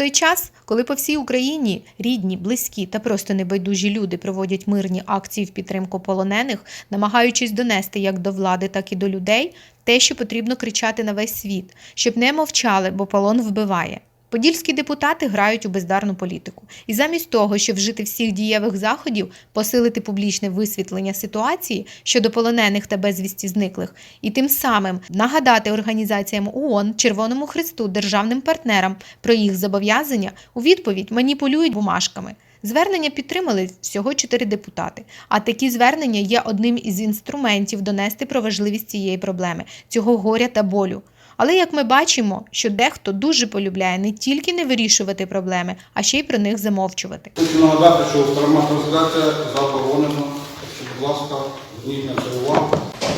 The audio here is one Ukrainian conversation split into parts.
той час, коли по всій Україні рідні, близькі та просто небайдужі люди проводять мирні акції в підтримку полонених, намагаючись донести як до влади, так і до людей те, що потрібно кричати на весь світ, щоб не мовчали, бо полон вбиває. Подільські депутати грають у бездарну політику, і замість того, щоб вжити всіх дієвих заходів, посилити публічне висвітлення ситуації щодо полонених та безвісті зниклих, і тим самим нагадати організаціям ООН, Червоному Христу, державним партнерам про їх зобов'язання, у відповідь маніпулюють бумажками. Звернення підтримали всього чотири депутати. А такі звернення є одним із інструментів донести про важливість цієї проблеми, цього горя та болю. Але як ми бачимо, що дехто дуже полюбляє не тільки не вирішувати проблеми, а ще й про них замовчувати. Хочу нагадати, що пряма трансляція заборонена. Будь ласка, зверніть на це увагу.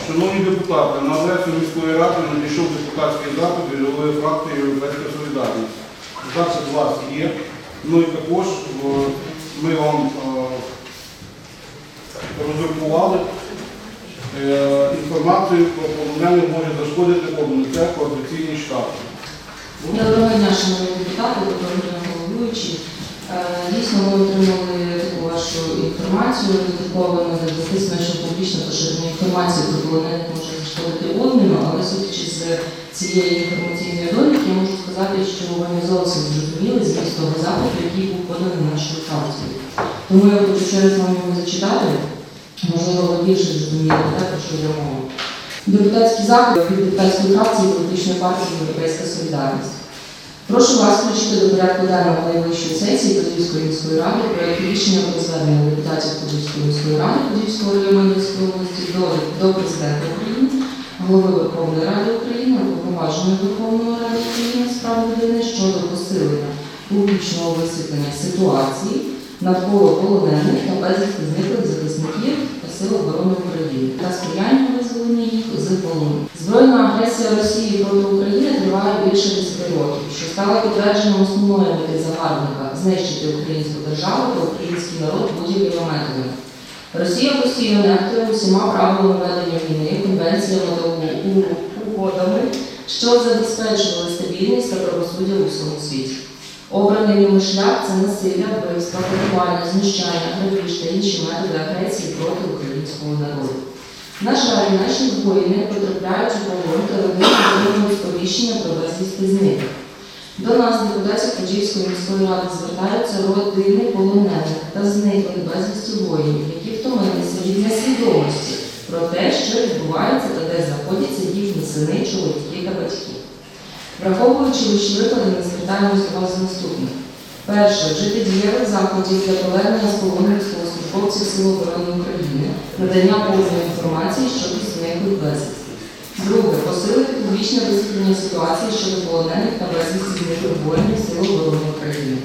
Шановні депутати, на адресу міської ради надійшов депутатський запит від голови фракції Європейська Солідарність. Запит у вас є. Ну і також е, ми вам е, розрахували інформацію про полонених може зашкодити повноте координаційні штати. Доброго дня, шановні депутати, доброго головуючі. Е, Дійсно, ми отримали таку вашу інформацію, додатково записано, що публічне поширення інформації про полонених може зашкодити обміну, але судячи з цієї інформаційної довідки, я можу сказати, що ви не зовсім зрозуміли зміст того запиту, який був поданий нашою фракцією. Тому я хочу ще раз вам його зачитати, можливо, більше зрозуміли, те, про що я мова. Депутатський запит від депутатської фракції політичної партії Європейська Солідарність. Прошу вас включити до порядку денного найближчої сесії Подільської міської ради проект рішення про звернення депутатів Подільської міської ради Подільського району області до, до президента України, голови Верховної Ради України, уповноваженої Верховної Ради України з прав людини щодо посилення публічного висвітлення ситуації навколо полонених та безвісти зниклих захисників Сил оборони України та сприяння визволенню їх з полону. Збройна агресія Росії проти України триває більше 10 років, що стало підтвердженням основної мети загарбника знищити українську державу та український народ будь-якими методами. Росія постійно нехтує усіма правилами ведення війни, конвенціями та угодами, що забезпечували стабільність та правосуддя у всьому світі. Обраний ними шлях це насилля, вбивства, катування, знущання, грабіж та інші методи агресії проти українського народу. На жаль, наші воїни потрапляють у полон та отримують сповіщення про безвісти зниклих. До нас, депутатів Подільської міської ради, звертаються родини полонених та зниклих безвісті воїнів, які втомилися від несвідомості про те, що відбувається та де знаходяться їхні сини, чоловіки та батьки. Враховуючи вищі викладені, до вас з наступних. Перше, вжити дієвих заходів для повернення з полону військовослужбовців Сил оборони України, надання повної інформації щодо зниклих безвісти. Друге, посилити публічне висвітлення ситуації щодо полонених та безвісті зниклих воїнів Сил оборони України.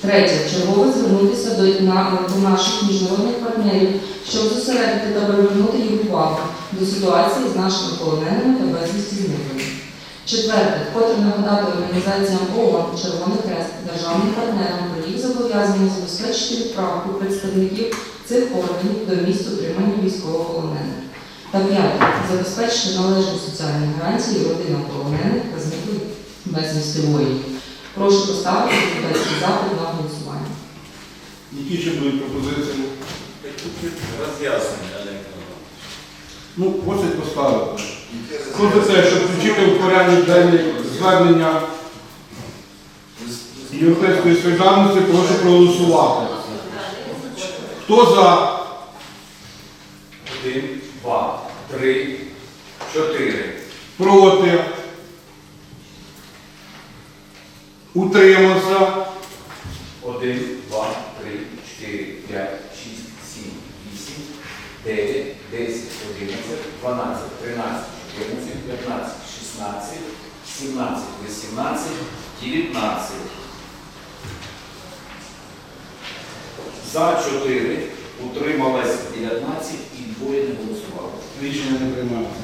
Третє, чергово звернутися до, на- до наших міжнародних партнерів, щоб зосередити та привернути їх увагу до ситуації з нашими полоненими та безвісті зниклими. Четверте, вкотре нагадати організаціям ООН, Червоний Хрест, державним партнерам про їх зобов'язання забезпечити відправку представників цих органів до місць утримання військовополонених. Та п'яте, забезпечити належні соціальні гарантії родинам полонених та зниклих безвісти воїнів. Прошу поставити депутатський запит на голосування. Які ще будуть пропозиції? Роз'яснення, Олег Ну, просять поставити. Те, щоб включити в порядок денний звернення Європейської солідарності, прошу проголосувати. Хто за? Один, два, три, чотири. Проти? Утримався? Один, два, три, чотири, п'ять, шість, сім, вісім, дев'ять, десять, одинадцять, дванадцять, тринадцять, чотирнадцять, п'ятнадцять, шістнадцять, сімнадцять, вісімнадцять, дев'ятнадцять. За 4 утрималось 19 і двоє не голосувало. Рішення не приймається.